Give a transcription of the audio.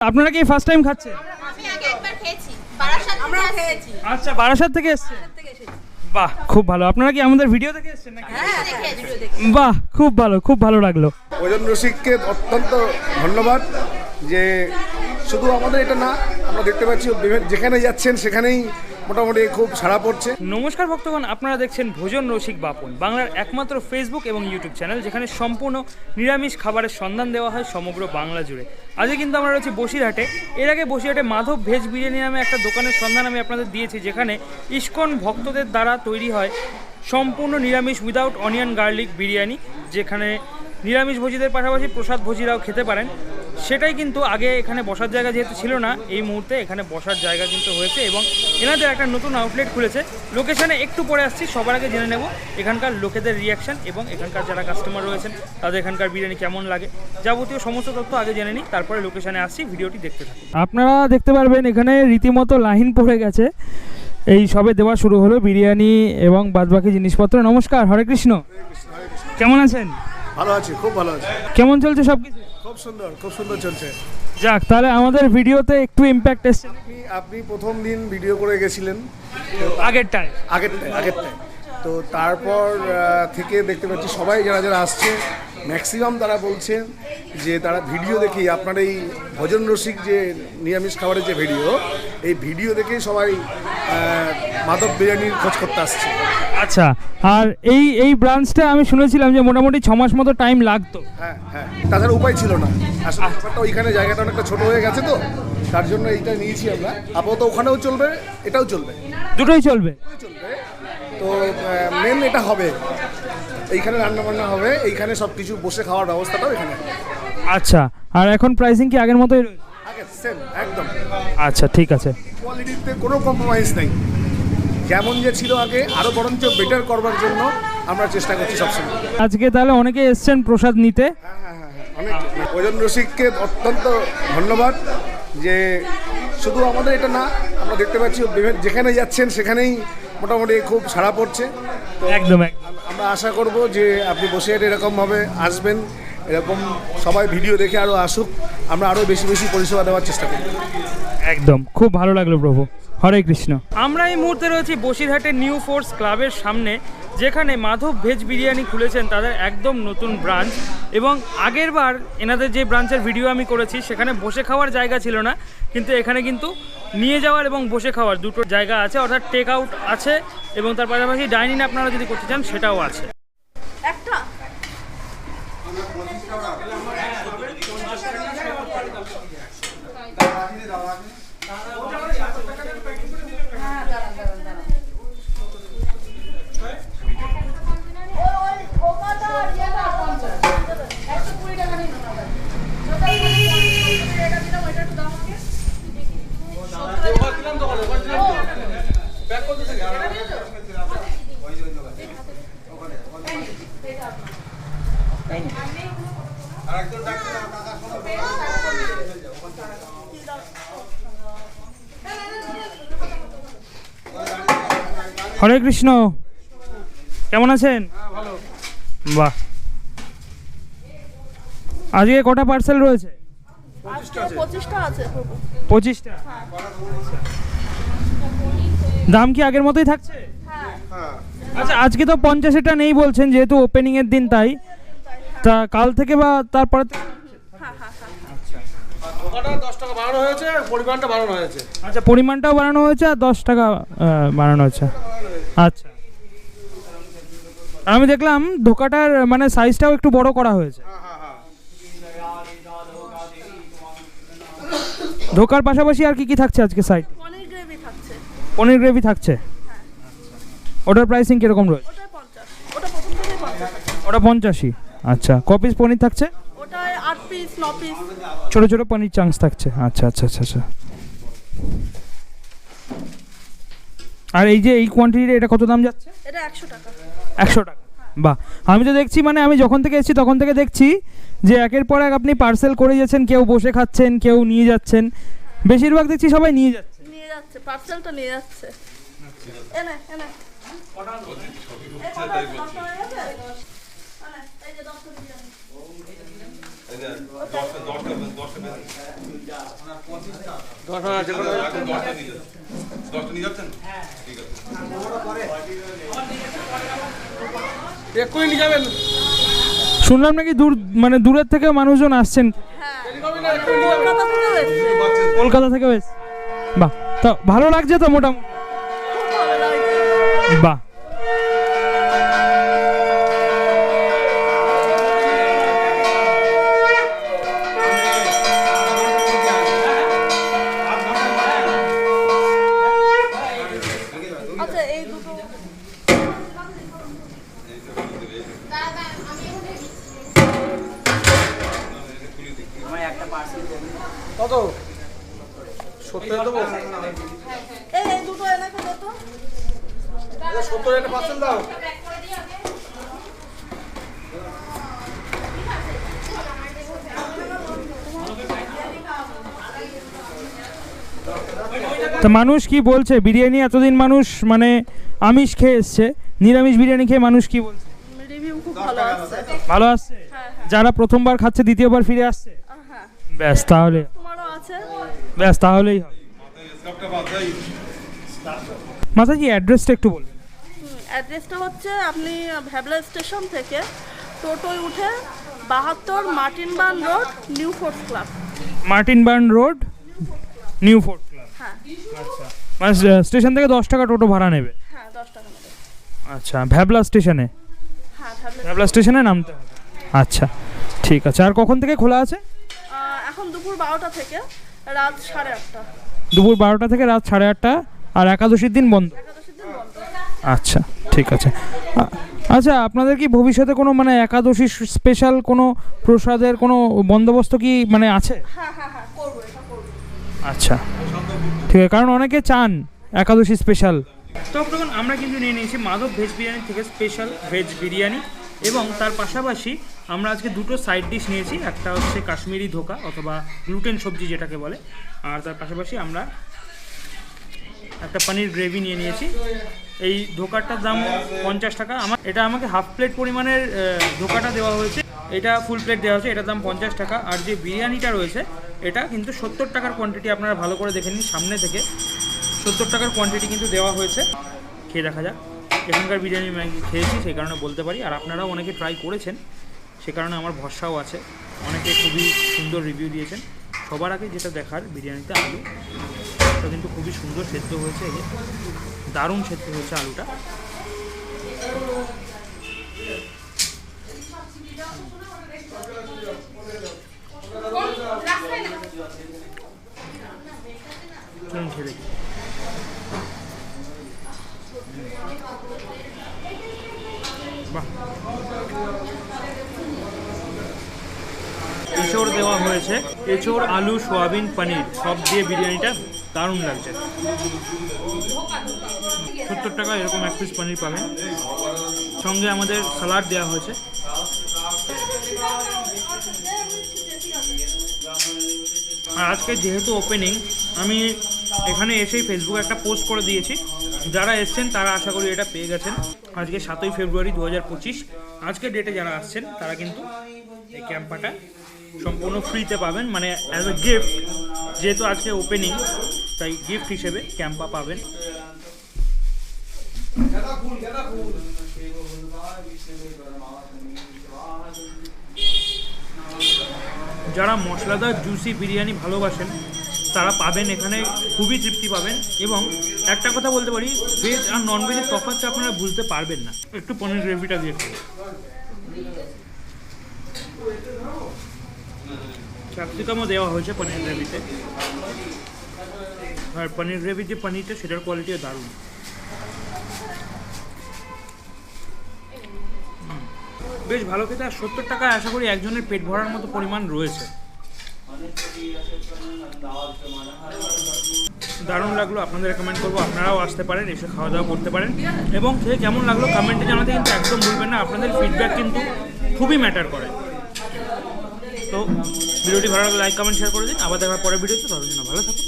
আপনারা কি first time খাচ্ছেন? আমি আগে একবার খেয়েছি। বারাসাত আমরাও থেকে খেয়েছি। আচ্ছা বারাসাত থেকে এসেছেন? থেকে এসেছি। বাহ খুব ভালো। আপনারা কি আমাদের ভিডিও থেকে এসেছেন নাকি? হ্যাঁ দেখে ভিডিও দেখি বাহ খুব ভালো খুব ভালো লাগল। ওজন রসিককে অত্যন্ত ধন্যবাদ যে শুধু আমাদের এটা না আমরা দেখতে পাচ্ছি যেখানে যাচ্ছেন সেখানেই মোটামুটি খুব সাড়া পড়ছে। নমস্কার ভক্তগণ, আপনারা দেখছেন ভোজন রসিক বাপন, বাংলার একমাত্র ফেসবুক এবং ইউটিউব চ্যানেল যেখানে সম্পূর্ণ নিরামিষ খাবারের সন্ধান দেওয়া হয় সমগ্র বাংলা জুড়ে। আজকে কিন্তু আমরা রয়েছি বসিরহাটে। এর আগে বসিরহাটে মাধব ভেজ বিরিয়ানি নামে একটা দোকানের সন্ধান আমি আপনাদের দিয়েছি, যেখানে ইস্কন ভক্তদের দ্বারা তৈরি হয় সম্পূর্ণ নিরামিষ উইদাউট অনিয়ন গার্লিক বিরিয়ানি, যেখানে নিরামিষ ভোজীদের পাশাপাশি প্রসাদ ভোজীরাও খেতে পারেন। সেটাই কিন্তু আগে এখানে বসার জায়গা যেহেতু ছিল না এই মুহূর্তে এখানে বসার জায়গা কিন্তু হয়েছে এবং এনাদের একটা নতুন আউটলেট খুলেছে। লোকেশনে একটু পরে আসছি সবার আগে জেনে নেব এখানকার লোকেদের রিয়াকশন এবং এখানকার যারা কাস্টমার রয়েছেন তাদের এখানকার বিরিয়ানি কেমন লাগে। যাবতীয় সমস্ত তথ্য আগে জেনে নিই তারপরে লোকেশনে আসছি ভিডিওটি দেখতে থাকুন। আপনারা দেখতে পারবেন এখানে রীতিমতো লাইন পড়ে গেছে। এই সবে দেওয়া শুরু হলো বিরিয়ানি এবং বাদবাকি জিনিসপত্র। নমস্কার হরে কৃষ্ণ। কেমন আছেন? ভালো আছে খুব ভালো আছে। কেমন চলছে সব কিছু খুব সুন্দর খুব সুন্দর চলছে। যাক তাহলে আমাদের ভিডিওতে একটু ইম্প্যাক্ট এসছে। আপনি আপনি প্রথম দিন ভিডিও করে গেছিলেন। আগেরটায় আগেরটায় আগেরটায় তো তারপর থেকে দেখতে পাচ্ছি সবাই যারা যারা আসছে ম্যাক্সিমাম তারা বলছেন যে তারা ভিডিও দেখেই আপনার এই ভোজন রসিক যে নিরামিষ খাবারের যে ভিডিও এই ভিডিও দেখেই সবাই মাদক বিরিয়ানির খোঁজ করতে আসছে। আচ্ছা আর এই এই ব্রাঞ্চটা আমি শুনেছিলাম যে মোটামুটি ছ মাস মতো টাইম লাগতো। হ্যাঁ হ্যাঁ তাছাড়া উপায় ছিল না। আসলে ব্যাপারটা ওইখানে জায়গাটা অনেকটা ছোট হয়ে গেছে তো তার জন্য এইটা নিয়েছি আমরা। আপাতত ওখানেও চলবে এটাও চলবে। দুটোই চলবে? চলবে। তো মেন এটা হবে। এইখানে রান্না বান্না হবে এইখানে সব কিছু বসে খাওয়ার ব্যবস্থাটাও এখানে। আচ্ছা আর এখন প্রাইসিং কি আগের মতোই রয়েছে? আগে সেম একদম। আচ্ছা ঠিক আছে। কোয়ালিটিতে কোনো কম্প্রোমাইজ নেই। যেমন যে ছিল আগে আরও বরঞ্চ বেটার করবার জন্য আমরা চেষ্টা করছি সবসময়। আজকে তাহলে অনেকে এসছেন প্রসাদ নিতে। অনেক। ওজন রসিককে অত্যন্ত ধন্যবাদ যে শুধু আমাদের এটা না আমরা দেখতে পাচ্ছি যেখানে যাচ্ছেন সেখানেই মোটামুটি খুব সাড়া পড়ছে। একদম একদম। আমরা আশা করব যে আপনি বসে এরকমভাবে আসবেন। এরকম সবাই ভিডিও দেখে আরও আসুক আমরা আরও বেশি বেশি পরিষেবা দেওয়ার চেষ্টা করি একদম খুব ভালো লাগল প্রভু। হরে কৃষ্ণ। আমরা এই মুহূর্তে রয়েছি বসিরহাটের নিউ ফোর্স ক্লাবের সামনে যেখানে মাধব ভেজ বিরিয়ানি খুলেছেন তাদের একদম নতুন ব্রাঞ্চ এবং আগের বার এনাদের যে ব্রাঞ্চের ভিডিও আমি করেছি সেখানে বসে খাওয়ার জায়গা ছিল না কিন্তু এখানে কিন্তু নিয়ে যাওয়ার এবং বসে খাওয়ার দুটো জায়গা আছে অর্থাৎ টেক আউট আছে এবং তার পাশাপাশি ডাইনিং আপনারা যদি করতে চান সেটাও আছে একটা হরে কৃষ্ণ। কেমন আছেন? বাহ। আজকে কটা পার্সেল রয়েছে? পঁচিশটা পঁচিশটা? দাম কি আগের মতোই থাকছে? আচ্ছা আজকে তো পঞ্চাশেটা নেই বলছেন যেহেতু ওপেনিং এর দিন তাই। তা কাল থেকে বা তারপরে থেকে- ওখানটা দশ টাকা বাড়ানো হয়েছে পরিমাণটা বাড়ানো হয়েছে। আচ্ছা পরিমাণটাও বাড়ানো হয়েছে আর দশ টাকা বাড়ানো হয়েছে। আচ্ছা। আমি দেখলাম ধোকাটার মানে সাইজটাও একটু বড় করা হয়েছে। ধোকার পাশাপাশি আর কি কি থাকছে আজকে সাইড পনির গ্রেভি থাকছে। থাকছে? ওটার প্রাইসিং কীরকম রয়েছে? ওটা পঞ্চাশ। আচ্ছা ক পিস পনির থাকছে? ছোট ছোট পনির চাংস থাকছে। আচ্ছা আচ্ছা আচ্ছা আচ্ছা। আর এই যে এই কোয়ান্টিটির এটা কত দাম যাচ্ছে? এটা একশো টাকা। একশো টাকা। বাহ আমি তো দেখছি মানে আমি যখন থেকে এসেছি তখন থেকে দেখছি যে একের পর এক আপনি পার্সেল করে যাচ্ছেন কেউ বসে খাচ্ছেন কেউ নিয়ে যাচ্ছেন। বেশিরভাগ দেখছি সবাই নিয়ে যাচ্ছে। নিয়ে যাচ্ছে পার্সেলটা নিয়ে যাচ্ছে। এনে এনে? দশটা গেছে? এনে, এই যে দশটা। দশটা নিয়ে যাচ্ছেন? এক্ষুনি নিয়ে যাবেন। শুনলাম নাকি দূর মানে দূরের থেকে মানুষজন আসছেন। কলকাতা থেকে এসছে। কলকাতা থেকে বেশ বাহ তো ভালো লাগছে তো মোটামুটি। বাহ। সত্তর একটা পার্সেন্ট দাও। প্যাক করে দিই ওকে তা মানুষ কি বলছে? বিরিয়ানি এতদিন মানুষ মানে আমিষ খেয়ে এসছে। নিরামিষ বিরিয়ানি খেয়ে মানুষ কি বলছে? ভালো আসছে। ভালো আসছে? হ্যাঁ হ্যাঁ। যারা প্রথমবার খাচ্ছে দ্বিতীয়বার ফিরে আসছে? হ্যাঁ। ব্যাস তাহলে। ব্যাস তাহলেই দেয় মাতাজি অ্যাড্রেসটা একটু বলবেন? অ্যাড্রেসটা হচ্ছে আপনি ভ্যাবলা স্টেশন থেকে টোটোয় উঠে বাহাত্তর Martin Burn Road New Fort Club. Martin Burn Road New Fort Club. হ্যাঁ। আচ্ছা। মানে স্টেশন থেকে দশ টাকা টোটো ভাড়া নেবে? হ্যাঁ দশ টাকা নেবে। আচ্ছা ভ্যাবলা স্টেশনে? হ্যাঁ ভ্যাবলা স্টেশনে নামতে হবে। আচ্ছা ঠিক আছে। আর কখন থেকে খোলা আছে? এখন দুপুর বারোটা থেকে রাত সাড়ে আটটা। দুপুর বারোটা থেকে রাত সাড়ে আটটা আর একাদশীর দিন বন্ধ? একাদশীর দিন বন্ধ। আচ্ছা। ঠিক আছে। আচ্ছা আপনাদের কি ভবিষ্যতে কোনো মানে একাদশী স্পেশাল কোনো প্রসাদের কোনো বন্দোবস্ত কি মানে আছে? হ্যাঁ হ্যাঁ হ্যাঁ করব এটা করব। আচ্ছা। ঠিক আছে কারণ অনেকে চান একাদশী স্পেশাল। তখন আমরা কিন্তু নিয়ে নিয়েছি মাধব ভেজ বিরিয়ানি থেকে স্পেশাল ভেজ বিরিয়ানি এবং তার পাশাপাশি আমরা আজকে দুটো সাইড ডিশ নিয়েছি একটা হচ্ছে কাশ্মীরি ধোকা অথবা গ্লুটেন সবজি যেটাকে বলে আর তার পাশাপাশি আমরা একটা পনির গ্রেভি নিয়ে নিয়েছি। এই ধোকাটার দাম পঞ্চাশ টাকা। আমার এটা আমাকে হাফ প্লেট পরিমাণের ধোকাটা দেওয়া হয়েছে। এটা ফুল প্লেট দেওয়া হয়েছে, এটার দাম পঞ্চাশ টাকা। আর যে বিরিয়ানিটা রয়েছে, এটা কিন্তু সত্তর টাকার কোয়ান্টিটি আপনারা ভালো করে দেখে নিন সামনে থেকে। সত্তর টাকার কোয়ান্টিটি কিন্তু দেওয়া হয়েছে। খেয়ে দেখা যাক। এখানকার বিরিয়ানি ম্যাগি খেয়েছি, সেই কারণে বলতে পারি। আর আপনারাও অনেকে ট্রাই করেছেন, সে কারণে আমার ভরসাও আছে। অনেকে খুবই সুন্দর রিভিউ দিয়েছেন। সবার আগে যেটা দেখার বিরিয়ানিতে আলু এটা কিন্তু খুবই সুন্দর সেদ্ধ হয়েছে। দারুণ সেদ্ধ হয়েছে আলুটা চলুন খেয়ে দেখি বাহ হয়েছে। এঁচড়, আলু, সোয়াবিন, পনির, সব দিয়ে বিরিয়ানিটা দারুণ লাগছে। সত্তর টাকা এরকম এক পিস পনির পাবেন। সঙ্গে আমাদের স্যালাড দেওয়া হয়েছে। আর আজকে যেহেতু ওপেনিং আমি এখানে এসেই ফেসবুকে একটা পোস্ট করে দিয়েছি। যারা এসছেন, তারা আশা করি এটা পেয়ে গেছেন। আজকে সাতই ফেব্রুয়ারি দু আজকের ডেটে যারা আসছেন, তারা কিন্তু এই ক্যাম্পাটা সম্পূর্ণ ফ্রিতে পাবেন মানে অ্যাজ এ গিফট যেহেতু আজকে ওপেনিং তাই গিফট হিসেবে ক্যাম্পা পাবেন। যারা মশলাদার জুসি বিরিয়ানি ভালোবাসেন, তারা পাবেন এখানে, খুবই তৃপ্তি পাবেন। এবং একটা কথা বলতে পারি ভেজ আর নন ভেজের তফাৎটা আপনারা বুঝতে পারবেন না। একটু পনির গ্রেভিটা দিয়ে খান। ক্যাপসিকামও দেওয়া হয়েছে পনির গ্রেভিতে। আর পনির গ্রেভির যে পনিরটা, সেটার কোয়ালিটিও দারুণ। বেশ ভালো খেতে, আর সত্তর টাকায় আশা করি একজনের পেট ভরার মতো পরিমাণ রয়েছে। দারুণ লাগল আপনাদের কমেন্ট করব, আপনারাও আসতে পারেন, এসে খাওয়া দাওয়া করতে পারেন। এবং সে কেমন লাগল কমেন্টে জানাতে কিন্তু একদম ভুলবেন না, আপনাদের ফিডব্যাক কিন্তু খুবই ম্যাটার করে। তো ভিডিওটি ভালো লাগলে লাইক কমেন্ট শেয়ার করে দিন। আবার দেখার পরের ভিডিওতে। ততদিন ভালো থাকুন।